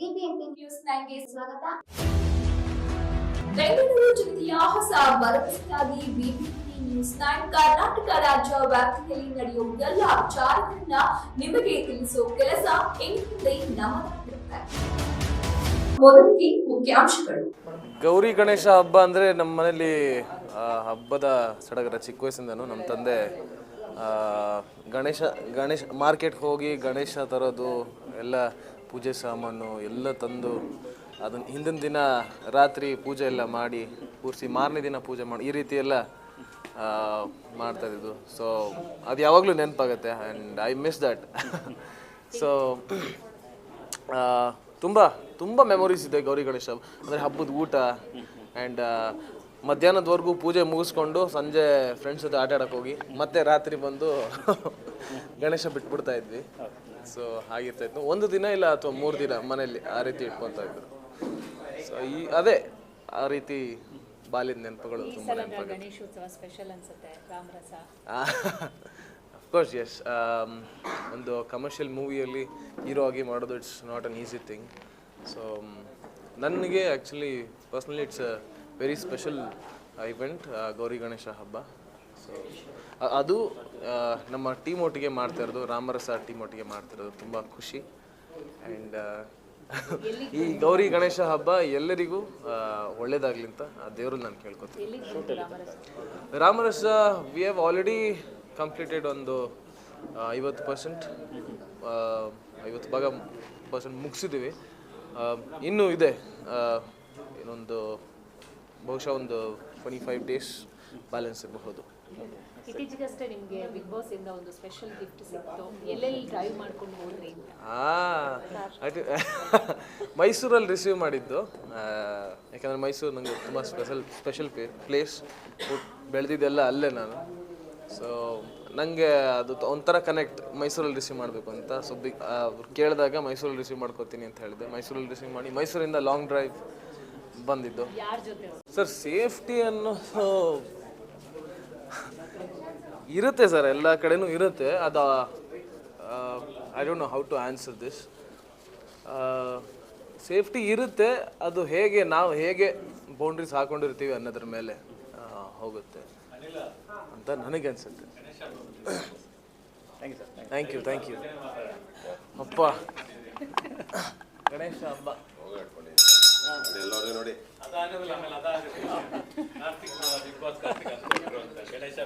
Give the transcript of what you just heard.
BBMP news ನೈನ್ಗೆ ಸ್ವಾಗತ. ಬೆಂಗಳೂರು ಜಿಲ್ಲೆಯ ಹೊಸ ಭರವಸೆಯಾಗಿ ಬಿಬಿಎಂಪಿ ನ್ಯೂಸ್ ನೈನ್ ಕರ್ನಾಟಕ ರಾಜ್ಯ ವ್ಯಾಪ್ತಿಯಲ್ಲಿ ನಡೆಯುವ ಎಲ್ಲ ವಿಚಾರಗಳನ್ನ ನಿಮಗೆ ತಿಳಿಸುವ ಕೆಲಸ ಇನ್ಮುಂದೆ ನಮ್ಮದಾಗಿರುತ್ತೆ ಮೊದಲಿಗೆ ಮುಖ್ಯಾಂಶಗಳು. ಗೌರಿ ಗಣೇಶ ಹಬ್ಬ ಅಂದರೆ ನಮ್ಮ ಮನೇಲಿ ಹಬ್ಬದ ಸಡಗರ ಚಿಕ್ಕ ವಯಸ್ಸಿಂದನೂ ನಮ್ಮ ತಂದೆ ಗಣೇಶ ಗಣೇಶ ಮಾರ್ಕೆಟ್ಗೆ ಹೋಗಿ ಗಣೇಶ ತರೋದು ಎಲ್ಲ ಪೂಜೆ ಸಾಮಾನು ಎಲ್ಲ ತಂದು ಅದನ್ನು ಹಿಂದಿನ ದಿನ ರಾತ್ರಿ ಪೂಜೆ ಎಲ್ಲ ಮಾಡಿ, ಕೂರಿಸಿ ಮಾರನೇ ದಿನ ಪೂಜೆ ಮಾಡಿ, ಈ ರೀತಿ ಎಲ್ಲ ಮಾಡ್ತಾ ಇದ್ದು ಸೊ ಅದು ಯಾವಾಗಲೂ ನೆನಪಾಗುತ್ತೆ and I miss that so ತುಂಬ ತುಂಬ ಮೆಮೊರೀಸ್ ಇದೆ ಗೌರಿ ಗಣೇಶ. ಅಂದರೆ ಹಬ್ಬದ ಊಟ ಆ್ಯಂಡ್ ಮಧ್ಯಾಹ್ನದವರೆಗೂ ಪೂಜೆ ಮುಗಿಸ್ಕೊಂಡು ಸಂಜೆ ಫ್ರೆಂಡ್ಸ್ ಜೊತೆ ಆಟ ಆಡಕ್ಕೆ ಹೋಗಿ, ಮತ್ತೆ ರಾತ್ರಿ ಬಂದು ಗಣೇಶ ಬಿಟ್ಬಿಡ್ತಾ ಇದ್ವಿ. ಸೊ ಹಾಗಿರ್ತಾ ಇತ್ತು. ಒಂದು ದಿನ ಇಲ್ಲ ಅಥವಾ ಮೂರು ದಿನ ಮನೆಯಲ್ಲಿ ಆ ರೀತಿ ಇಟ್ಕೊತಾ ಇದ್ರು. ಸೊ ಈ ಅದೇ ಆ ರೀತಿ ಬಾಲ್ಯದ ನೆನಪುಗಳು ತುಂಬ ಅಫ್ಕೋರ್ಸ್ ಎಸ್ Um, ಒಂದು ಕಮರ್ಷಿಯಲ್ ಮೂವಿಯಲ್ಲಿ ಹೀರೋ ಆಗಿ ಮಾಡೋದು it's not an easy thing so ನನಗೆ actually personally it's a very special event Gauri Ganesha ಹಬ್ಬ. ಅದು ನಮ್ಮ ಟೀಮ್ ಒಟ್ಟಿಗೆ ಮಾಡ್ತಾ ಇರೋದು ರಾಮರಸ ಟೀಮ್ ಒಟ್ಟಿಗೆ ಮಾಡ್ತಾ ಇರೋದು ತುಂಬ ಖುಷಿ. ಆ್ಯಂಡ್ ಈ ಗೌರಿ ಗಣೇಶ ಹಬ್ಬ ಎಲ್ಲರಿಗೂ ಒಳ್ಳೇದಾಗ್ಲಿ ಅಂತ ಆ ದೇವ್ರಲ್ಲಿ ನಾನು ಕೇಳ್ಕೊತೀನಿ. Ramarasa we have already completed ಒಂದು ಐವತ್ತು ಪರ್ಸೆಂಟ್ ಐವತ್ತು ಭಾಗ ಪರ್ಸೆಂಟ್ ಮುಗಿಸಿದ್ದೀವಿ ಇನ್ನೂ ಇದೆ ಇನ್ನೊಂದು, ಬಹುಶಃ ಒಂದು ಟ್ವೆಂಟಿ ಫೈವ್ ಡೇಸ್ ಬ್ಯಾಲೆನ್ಸ್ ಇರಬಹುದು. ಇತ್ತೀಚೆಗಷ್ಟೇ ನಿಮಗೆ ಬಿಗ್ ಬಾಸ್ ಇಂದ ಒಂದು ಸ್ಪೆಷಲ್ ಗಿಫ್ಟ್ ಸಿಕ್ತು. ಎಲ್ಲೆಲ್ಲಿ ಡ್ರೈವ್ ಮಾಡ್ಕೊಂಡು ಹೋದ್ರಿ ಅಂತ? ಮೈಸೂರಲ್ಲಿ ರಿಸೀವ್ ಮಾಡಿದ್ದು. ಯಾಕಂದ್ರೆ ಮೈಸೂರು ನನಗೆ ತುಂಬ ಸ್ಪೆಷಲ್ ಸ್ಪೆಷಲ್ ಪ್ಲೇ ಪ್ಲೇಸ್ ಬೆಳೆದಿದ್ದೆಲ್ಲ ಅಲ್ಲೇ ನಾನು. ಸೊ ನನಗೆ ಅದು ಒಂಥರ ಕನೆಕ್ಟ್ ಮೈಸೂರಲ್ಲಿ ರಿಸೀವ್ ಮಾಡಬೇಕು ಅಂತ. ಸೊ ಬಿ ಅವ್ರು ಕೇಳಿದಾಗ ಮೈಸೂರಲ್ಲಿ ರಿಸೀವ್ ಮಾಡ್ಕೋತೀನಿ ಅಂತ ಹೇಳಿದೆ. ಮೈಸೂರಲ್ಲಿ ರಿಸೀವ್ ಮಾಡಿ ಮೈಸೂರಿಂದ ಲಾಂಗ್ ಡ್ರೈವ್ ಬಂದಿದ್ದು. ಸರ್ ಸೇಫ್ಟಿ ಅನ್ನೋ ಇರುತ್ತೆ ಸರ್ ಎಲ್ಲ ಕಡೆನೂ ಇರುತ್ತೆ. ಅದು I don't know how to answer this safety ಇರುತ್ತೆ ಅದು ಹೇಗೆ ನಾವು ಹೇಗೆ ಬೌಂಡ್ರೀಸ್ ಹಾಕೊಂಡಿರ್ತೀವಿ ಅನ್ನೋದ್ರ ಮೇಲೆ ಹೋಗುತ್ತೆ ಅಂತ ನನಗೆ ಅನ್ಸುತ್ತೆ. ಥ್ಯಾಂಕ್ ಯು ಥ್ಯಾಂಕ್ ಯು ಅಪ್ಪ. ಗಣೇಶ ಹಬ್ಬ. ಗಣೇಶ